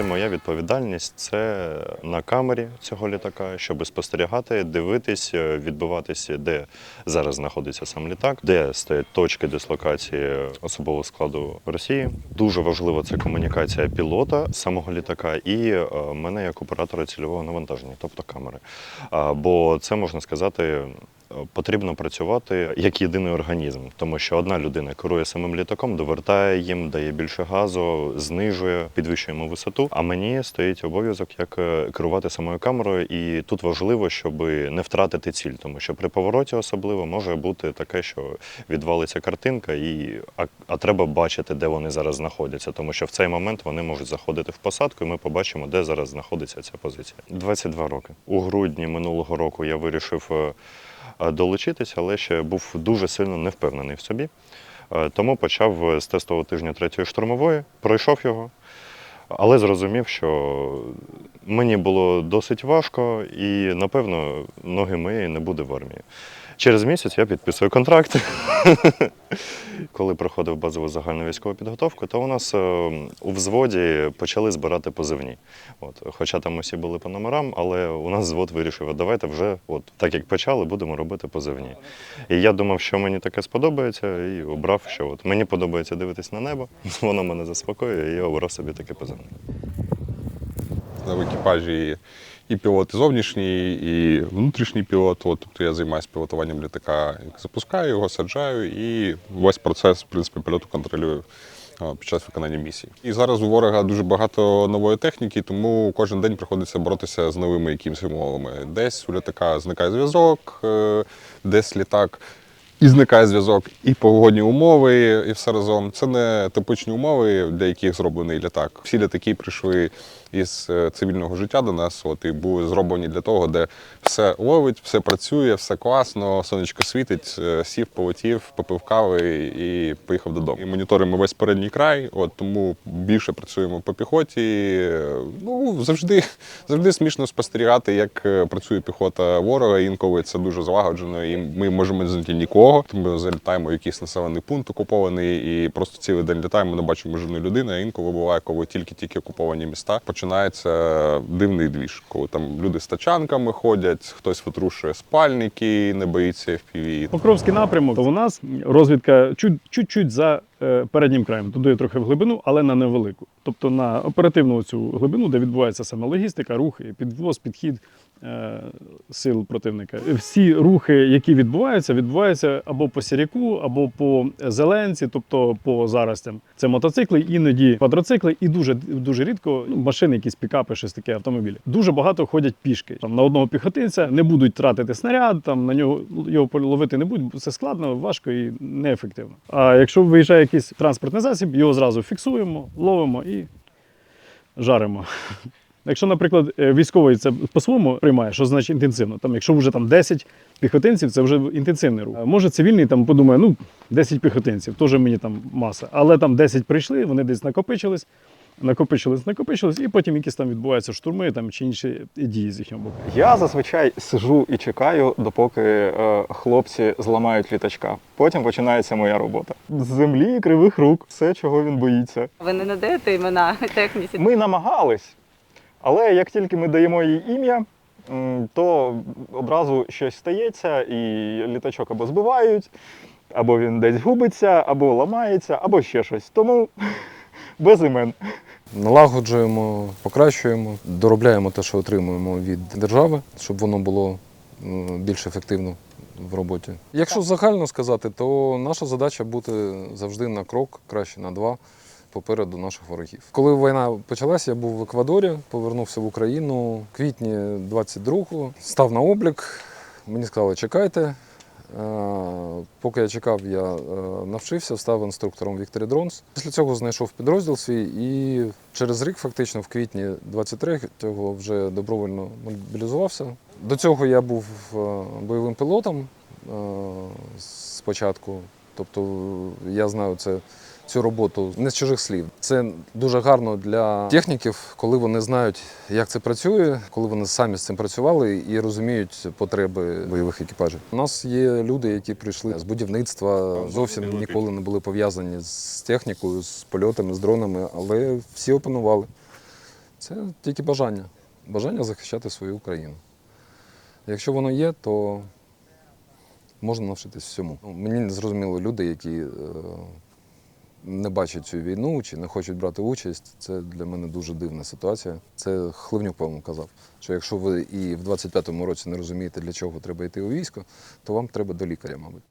Моя відповідальність це на камері цього літака, щоб спостерігати, дивитись, е, відбиватися, де зараз знаходиться сам літак, де стоять точки дислокації особового складу Росії. Дуже важлива це комунікація пілота самого літака і е, мене як оператора цільового навантаження, тобто камери. Бо це можна сказати. Е, Потрібно працювати як єдиний організм, тому що одна людина керує самим літаком, довертає їм, дає більше газу, знижує, підвищує йому висоту. А мені стоїть обов'язок як е, керувати самою камерою, і тут важливо, щоб не втратити ціль, тому що при повороті особливо може бути таке, що відвалиться картинка, і а, а треба бачити, де вони зараз знаходяться, тому що в цей момент вони можуть заходити в посадку, і ми побачимо, де зараз знаходиться ця позиція. 22 роки. У грудні минулого року я вирішив. Е, е, долучитися, але ще був дуже сильно невпевнений в собі. Е, Тому почав з тестового тижня третьої штурмової, пройшов його, але зрозумів, що мені було досить важко і, напевно, ноги моєї не буде в армії. Через місяць я підписую контракт. Коли проходив базову загальну військову підготовку, то у нас е, у взводі почали збирати позивні. От, хоча там усі були по номерам, але у нас взвод вирішив, «А давайте вже, от так як почали, будемо робити позивні. І я думав, що мені таке сподобається, і обрав, що от мені подобається дивитись на небо, воно мене заспокоює, і я обрав собі таке позивне. В екіпажі і пілот зовнішній, і внутрішній пілот. От, тобто я займаюся пілотуванням літака, запускаю його, саджаю, і весь процес в принципі, польоту контролюю під час виконання місії. І зараз у ворога дуже багато нової техніки, тому кожен день приходиться боротися з новими якимись умовами. Десь у літака зникає зв'язок, е, десь літак. І зникає зв'язок, і погодні умови, і все разом. Це не типичні умови, для яких зроблений літак. Всі літаки прийшли із е, цивільного життя до нас, от і були зроблені для того, де все ловить, все працює, все класно, сонечко світить, е, сів, полетів, попив кави і поїхав додому. І моніторимо весь передній край, от тому більше працюємо по піхоті. Ну завжди, завжди смішно спостерігати, як е, працює піхота ворога. Інколи це дуже злагоджено, і ми можемо знайти нікого. Тому ми залітаємо в якийсь населений пункт окупований, і просто цілий день літаємо, не бачимо жодної людини. А інколи буває, коли тільки-тільки окуповані міста починається дивний двіж, коли там люди з тачанками ходять, хтось витрушує спальники, не боїться FPV. Покровський напрямок. У нас розвідка чуть- чуть-чуть за е, переднім краєм, туди трохи в глибину, але на невелику. Тобто на оперативну цю глибину, де відбувається саме логістика, рухи, підвоз, підхід сил противника. Всі рухи, які відбуваються, відбуваються або по сіряку, або по зеленці, тобто по заростям. Це мотоцикли, іноді квадроцикли, і дуже дуже рідко ну, машини, якісь пікапи, щось таке, автомобілі. Дуже багато ходять пішки. Там на одного піхотинця не будуть тратити снаряд, там на нього його ловити не будуть, бо це складно, важко і неефективно. А якщо виїжджає якийсь транспортний засіб, його зразу фіксуємо, ловимо і жаримо. Якщо, наприклад, е, військовий це по-своєму приймає, що значить інтенсивно. Там, якщо вже там 10 піхотинців, це вже інтенсивний рух. Може цивільний там подумає, ну 10 піхотинців, теж мені там маса. Але там 10 прийшли, вони десь накопичились, накопичились, накопичились, і потім якісь там відбуваються штурми там, чи інші дії з їхнього боку. Я зазвичай сижу і чекаю, допоки е, хлопці зламають літачка. Потім починається моя робота. З землі кривих рук, все, чого він боїться. Ви не надаєте імена техніці? Ми намагались, але як тільки ми даємо їй ім'я, то одразу щось стається, і літачок або збивають, або він десь губиться, або ламається, або ще щось. Тому без імен. Налагоджуємо, покращуємо, доробляємо те, що отримуємо від держави, щоб воно було більш ефективно в роботі. Якщо загально сказати, то наша задача бути завжди на крок, краще на два попереду наших ворогів. Коли війна почалася, я був в Еквадорі, повернувся в Україну в квітні 22-го, став на облік. Мені сказали, чекайте. Е, Поки я чекав, я е, навчився, став інструктором Victory Drones. Після цього знайшов підрозділ свій і через рік, фактично, в квітні 23-го вже добровольно мобілізувався. До цього я був е, бойовим пілотом спочатку. Тобто я знаю це, цю роботу не з чужих слів. Це дуже гарно для техніків, коли вони знають, як це працює, коли вони самі з цим працювали і розуміють потреби бойових екіпажів. У нас є люди, які прийшли з будівництва, зовсім ніколи не були пов'язані з технікою, з польотами, з дронами, але всі опанували. Це тільки бажання. Бажання захищати свою Україну. Якщо воно є, то можна навчитись всьому. Мені не зрозуміло люди, які е, не бачать цю війну чи не хочуть брати участь. Це для мене дуже дивна ситуація. Це Хливнюк, по-моєму, казав, що якщо ви і в 25-му році не розумієте, для чого треба йти у військо, то вам треба до лікаря, мабуть.